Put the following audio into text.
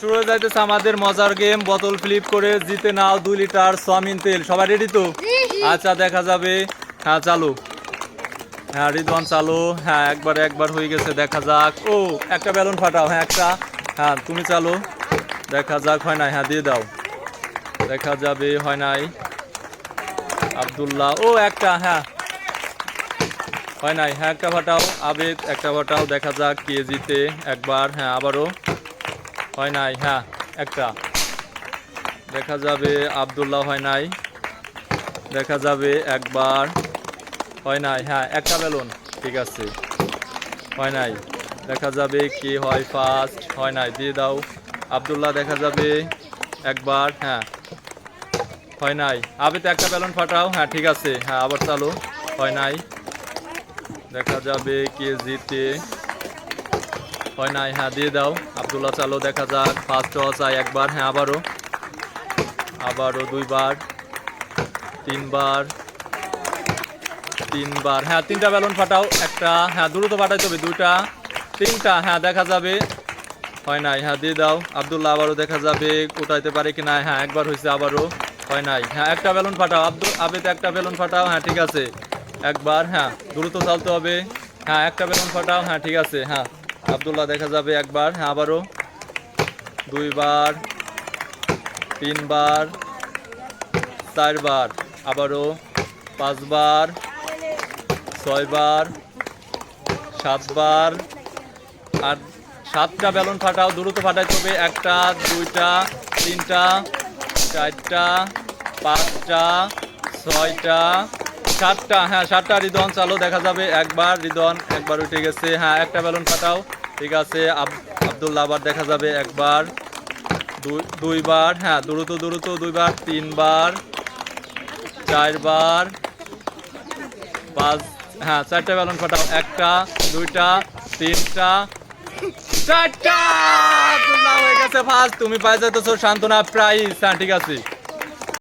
শুরু যাইতেছে আমাদের মজার গেম বোতল ফ্লিপ করে জিতে নাও দুই লিটার সোয়াবিন তেল। সবাই রেডি তো? আচ্ছা দেখা যাবে। হ্যাঁ চালু। হ্যাঁ রিদওয়ান চালু। হ্যাঁ একবার একবার হয়ে গেছে দেখা যাক। ও একটা বেলুন ফাটাও। হ্যাঁ একটা। হ্যাঁ তুমি চালু। দেখা যাক হয় নাই। হ্যাঁ দিয়ে দাও। দেখা যাবে হয় নাই। আব্দুল্লাহ। ও একটা। হ্যাঁ। হয় নাই। হ্যাঁ একটা ফাটাও। আবেদ একটা ফাটাও। দেখা যাক কে জিতে একবার। হ্যাঁ আবারও। হয় নাই হ্যাঁ একটা। দেখা যাবে আব্দুল্লাহ হয় নাই। দেখা যাবে একবার হয় নাই হ্যাঁ একটা বেলুন, ঠিক আছে, হয় নাই। দেখা যাবে কি হয় ফার্স্ট হয় নাই, দিয়ে দাও। আব্দুল্লাহ, দেখা যাবে একবার হ্যাঁ হয় নাই। আবে তো একটা বেলুন ফাটাও হ্যাঁ ঠিক আছে হ্যাঁ আবার চালু, হয় নাই। দেখা যাবে কে জিতে। হয় নাই? হ্যাঁ দিয়ে দাও। আব্দুল্লাহ, চালো, দেখা যাক। ফার্স্ট আয় একবার হ্যাঁ আবারও। আবারও দুইবার, তিনবার তিনবার। হ্যাঁ তিনটা বেলুন ফাটাও, একটা। হ্যাঁ দ্রুত ফাটাইতে হবে, দুইটা, তিনটা। হ্যাঁ দেখা যাবে। হয় নাই? হ্যাঁ দিয়ে দাও। আব্দুল্লাহ, আবারও দেখা যাবে কোটাইতে পারে কি না। হ্যাঁ একবার হয়েছে আবারও। হয় নাই? হ্যাঁ একটা বেলুন ফাটাও। আব্দুল, আবেদ একটা বেলুন ফাটাও। হ্যাঁ ঠিক আছে। একবার হ্যাঁ দ্রুত চালতে হবে। হ্যাঁ একটা বেলুন ফাটাও। হ্যাঁ ঠিক আছে। হ্যাঁ আব্দুল্লাহ, দেখা যাবে একবার হ্যাঁ আবারও। দুইবার, তিনবার, চারবার, আবারও। পাঁচবার, ছয়বার, সাতবার। আর সাতটা বেলুন ফাটাও, দ্রুত ফাটাইতে হবে একটা, দুইটা, তিনটা, চারটা, পাঁচটা, ছয়টা সাতটা হ্যাঁ সাতটা রিদন চালো, দেখা যাবে। একবার রিদন একবার উঠে গেছে। হ্যাঁ একটা বেলুন ফাটাও। ঠিক আছে, আব- আব্দুল্লাহ আবার দেখা যাবে একবার, দুই, দুইবার হ্যাঁ দ্রুত দ্রুত, দুইবার, তিনবার, চারবার, পাঁচ হ্যাঁ চারটা বেলুন ফাটাও। একটা, দুইটা, তিনটা, চারটা! হয়ে গেছে ফার্স্ট তুমি পাই যাইতেছো সান্ত্বনা প্রাইস হ্যাঁ ঠিক আছে।